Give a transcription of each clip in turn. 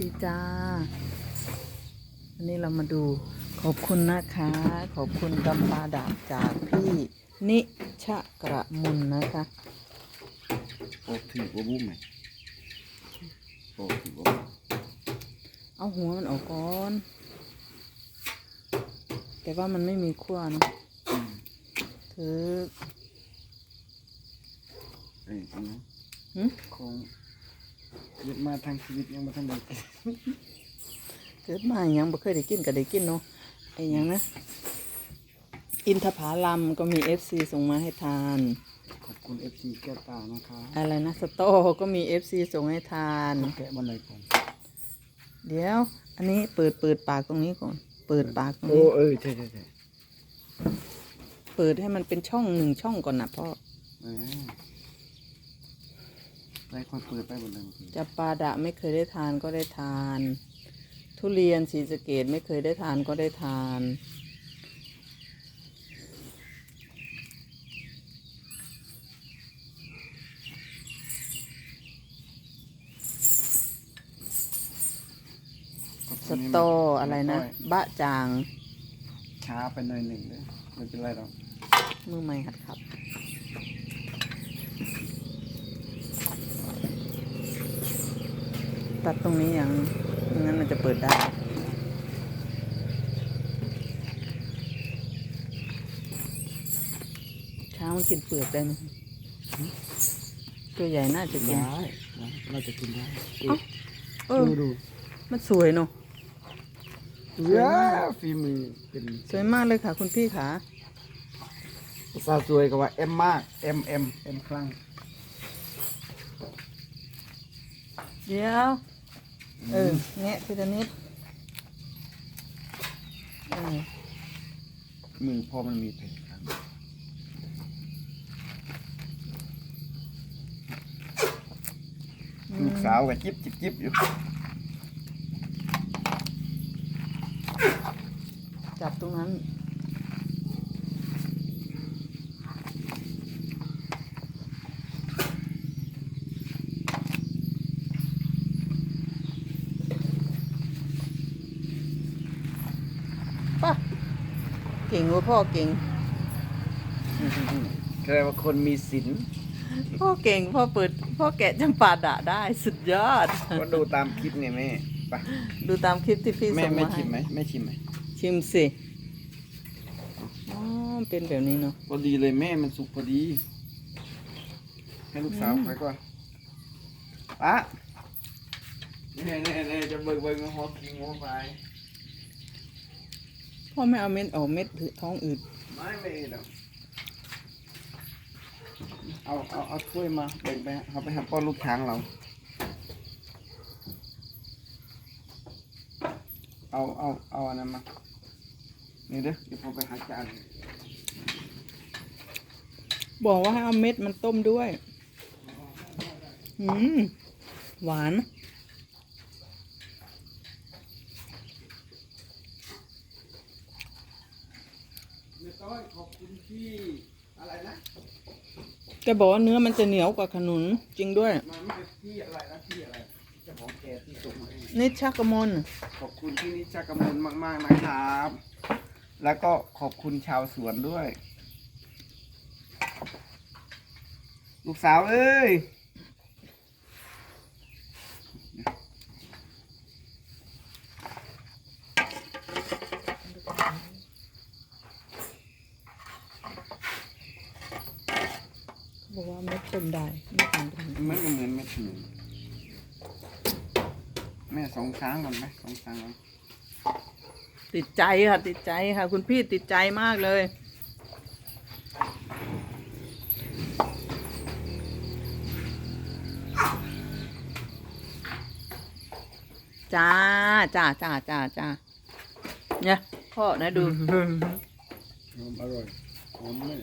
ดีจ้าวันนี้เรามาดูขอบคุณนะคะ ขอบคุณกำปาดาบจากพี่นิชะกระมุนนะคะโอ้ถือว่าบุ้มไหมโอ้ถือว่าบุ้มเอาหัวมันออกก่อน แต่ว่ามันไม่มีขั้วเนอะถือเอ้ยอันนี้หึคง เกิดมาทางชีวิตยังมาทำไมเกิดมาอหยังบ่เคยได้กินก็ได้กินเนาะไอ้หยังนะอินทผาลัมก็มีเอฟซีส่งมาให้ทาน ขอบคุณเอฟซีแก้วตานะคะอะไรนะสโตก็มีเอฟซีส่งให้ทาน แกะบันไดก่อนเดี๋ยว อันนี้เปิดเปิดปากตรงนี้ก่อน เปิดปากตรงโอ้นี้ เออใช่ใช่ใช่เปิดให้มันเป็นช่องหนึ่งช่องก่อนนะพ่อเออ ไปค่อยเปิดไปบนไดเมื่อกี้จะปาดะไม่เคยได้ทานก็ได้ทาน ทุเรียนสีสะเกดไม่เคยได้ทานก็ได้ทานสโตอะไรนะบะจางช้าไปหน่อยหนึ่งเลยไม่เป็นไรหรอกมือใหม่หัดขับ ตัดตรงนี้อย่างไม่งั้นมันจะเปิดได้ช้างมันกินเปลือกได้ไหมตัวใหญ่น่าจะกิน ได้นะเราจะกินได้เออดูดูมันสวยเนาะ เย้ฝีมือเป็นสวยมากเลยค่ะ คุณพี่ขาภาษาห์สวยกับว่าเอ็มมากเอ็มเอ็มเอ็มครั้งเดี๋ยว เออแงะทีละนิดเออมือพอมันมีเพลงครับลูกสาวกับจิ๊บจิ๊บจิ๊บอยู่ จับตรงนั้น ป่ะ เก่งว่าพ่อเก่งแค่ว่าคนมีศีลพ่อเก่งพ่อเปิด พ่อแกะจำปาดะได้สุดยอด ก็ดูตามคลิปเนี่ยแม่ไปดูตามคลิปที่พี่แม่ส่งแม่มาชิให้มไหมแม่ชิมไหมชิมสิอ๋อเป็นแบบนี้เนาะพอดีเลยแม่มันสุกพอดี ให้ลูกสาวไปก่อนปะเน่เน่เน่จะเบิ่งเบิ่งหัวกินหัวไป พ่อไม่เอาเม็ดออกเม็ดถือท้องอืดไม่ไม่ดอกเอาเอาเอาถ้วยมาแบ่งไปเอาไปหาป้อนลูกช้างเรา เอาเอาเอาอันนั้นมา นี่เด้อเดี๋ยวผมไปหาจานบอกว่าให้เอาเม็ดมันต้มด้วย อืม หวาน เดี๋ยวต้อยขอบคุณ ที่อะไรนะแกบอกว่าเนื้อมันจะเหนียวกว่าขนุนจริงด้วยมันไม่ใช่ที่อะไรนะที่อะไรเจ้าของแกที่ส่งมาให้นิดชักกระมนขอบคุณที่นิชากำมลมาก ๆนะครับ แล้วก็ขอบคุณชาวสวนด้วย ลูกสาวเอ้ย บอกว่าเม็ดต้มได้ไม่ต้มได้มันก็เหมือนแม่ถือแม่สองช้างก่อนไหมสองช้างก่อนติดใจค่ะ ติดใจค่ะ คุณพี่ติดใจมากเลย จ้าจ้าจ้าจ้าจ้าเนี่ยพ่อไหนดู หอมอร่อยหอมแม่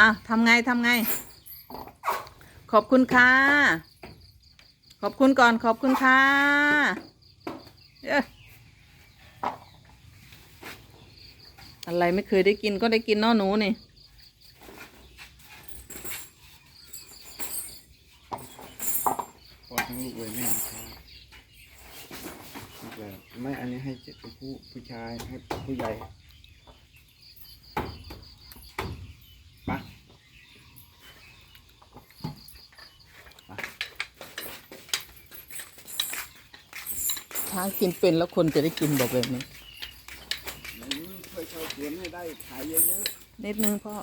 อะทำไงทำไง ขอบคุณค่ะ ขอบคุณก่อน ขอบคุณค่ะเอ้ยอะไรไม่เคยได้กินก็ได้กินนาะหนูนี่พอทั้งลูกเลยแม่นะครับเลยไม่ อันนี้ให้เจ็ดผู้ผู้ชายให้ผู้ใหญ่ ช้างกินเป็นแล้วคนจะได้กินบอกแบบนี้อืมช่วยชาวสวนให้ได้ขายเยอะนิดนึงพ่อ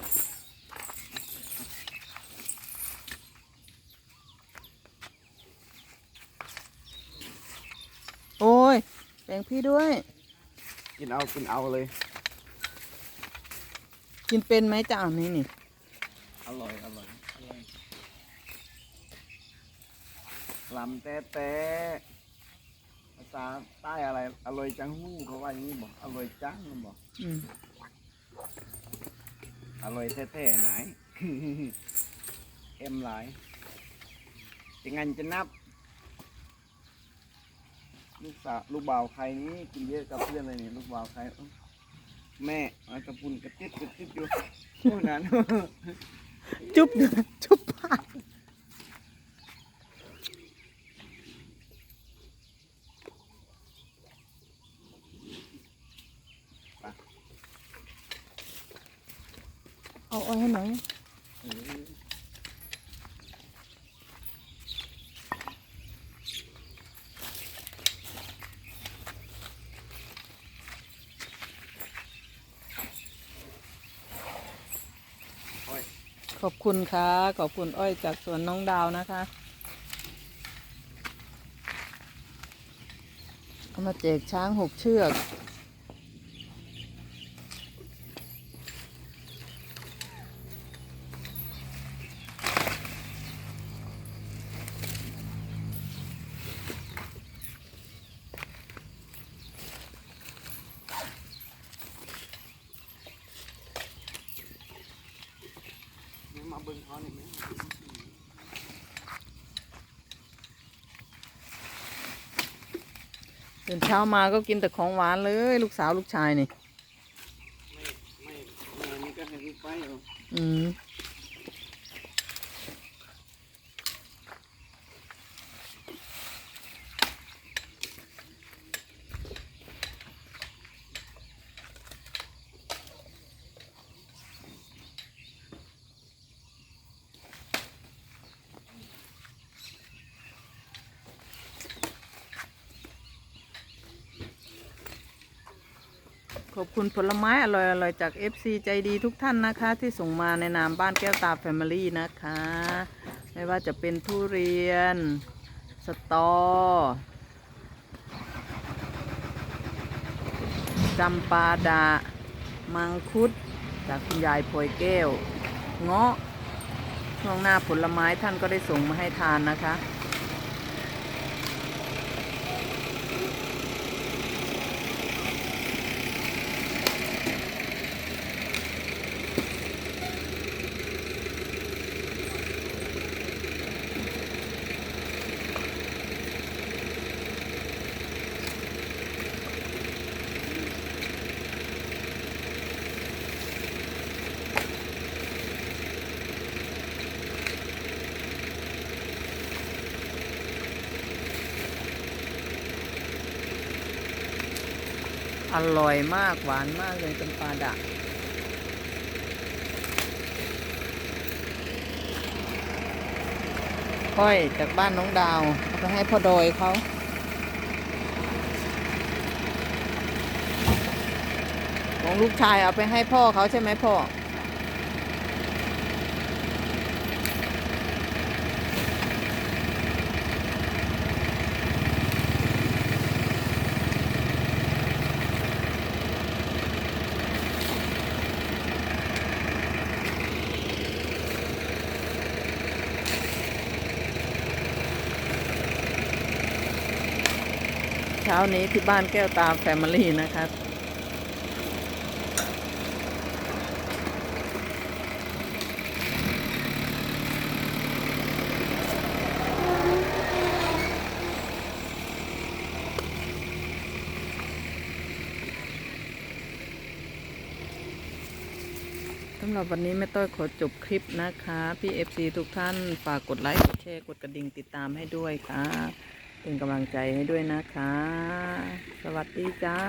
โอ้ยแบ่งพี่ด้วยๆกินเอากินเอาเลย กินเป็นไหมเจ้านี้นี่ อร่อยอร่อยอร่อยลำแต่แต่ ภาษาใต้อะไร อร่อยจังหู้เขาว่าอย่างนี้บอกอร่อยจังมันบอกอืมอร่อยแท้ๆไหน เอ็มหลายจะงันจะนับ ลูกสาวลูกบ่าวใครนี้กินเยอะกับเพื่อนเลยนี่ลูกบ่าวใครเอ้าแม่เอากระปุนกระติดกระติดอยู่โอ้นั้นจุ๊บจุ๊บปาก เอาเอาให้หน่อยขอบคุณค่ะ ขอบคุณอ้อยจากสวนน้องดาวนะคะ เอามาแจกช้างหกเชือก เบิ่งเขานี่ไหมตื่นเช้ามาก็กินแต่ของหวานเลย ลูกสาวลูกชายนี่ ไม่ ไม่แม่นี่ก็ให้ลูกไปเอาอืม ขอบคุณผลไม้อร่อยๆจาก FC ใจดีทุกท่านนะคะ ที่ส่งมาในนามบ้านแก้วตาแฟมิลี่นะคะ ไม่ว่าจะเป็นทุเรียน สตอจำปาดา มังคุด จากคุณยายพลอยแก้ว เงาะช่วงหน้าผลไม้ท่านก็ได้ส่งมาให้ทานนะคะ อร่อยมากหวานมากเลยจำปาดะก้อยจากบ้านน้องดาวเอาไปให้พ่อโดยเขาของลูกชายเอาไปให้พ่อเขาใช่ไหมพ่อ เช้านี้ที่บ้านแก้วตาแฟมิลี่นะคะสำหรับวันนี้แม่ต้อยขอจบคลิปนะคะ พี่เอฟซีทุกท่านฝากกดไลค์ กดแชร์ กดกระดิ่งติดตามให้ด้วยค่ะ เป็นกำลังใจให้ด้วยนะคะ สวัสดีจ้า